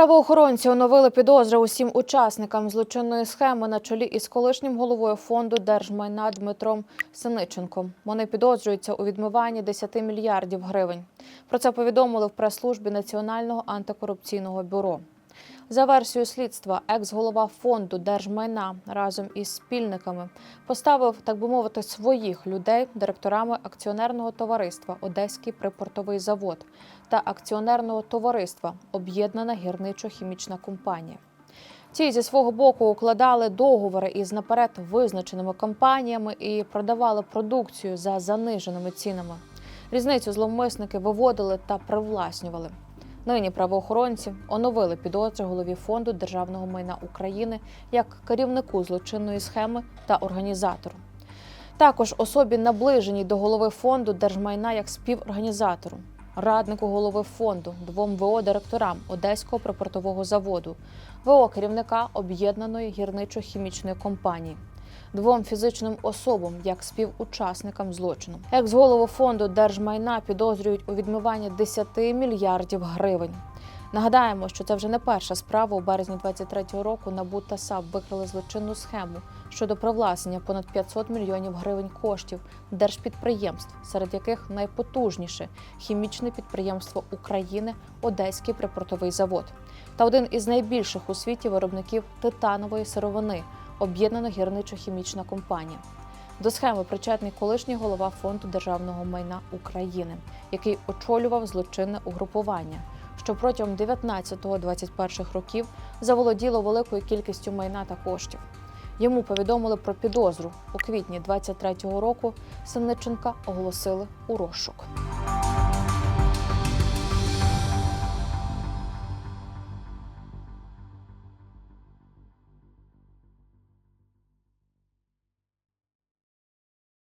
Правоохоронці оновили підозри усім учасникам злочинної схеми на чолі із колишнім головою фонду держмайна Дмитром Синиченком. Вони підозрюються у відмиванні 10 мільярдів гривень. Про це повідомили в прес-службі Національного антикорупційного бюро. За версією слідства, екс-голова фонду держмайна разом із спільниками поставив, так би мовити, своїх людей директорами акціонерного товариства Одеський припортовий завод та акціонерного товариства Об'єднана гірничо-хімічна компанія. Ці зі свого боку укладали договори із наперед визначеними компаніями і продавали продукцію за заниженими цінами. Різницю зловмисники виводили та привласнювали. Нині правоохоронці оновили підозри голові фонду державного майна України як керівнику злочинної схеми та організатору. Також особі наближеній до голови фонду держмайна як співорганізатору, раднику голови фонду, двом ВО директорам Одеського припортового заводу, ВО керівника об'єднаної гірничо-хімічної компанії. Двом фізичним особам як співучасникам злочину. Екс-голову фонду держмайна підозрюють у відмиванні 10 мільярдів гривень. Нагадаємо, що це вже не перша справа. У березні 23-го року НАБУ та САП викрили злочинну схему щодо привласнення понад 500 мільйонів гривень коштів держпідприємств, серед яких найпотужніше хімічне підприємство України Одеський припортовий завод та один із найбільших у світі виробників титанової сировини об'єднана гірничо-хімічна компанія. До схеми причетний колишній голова фонду державного майна України, який очолював злочинне угрупування, що протягом 19-21 років заволоділо великою кількістю майна та коштів. Йому повідомили про підозру у квітні 23-го року. Синниченка оголосили у розшук.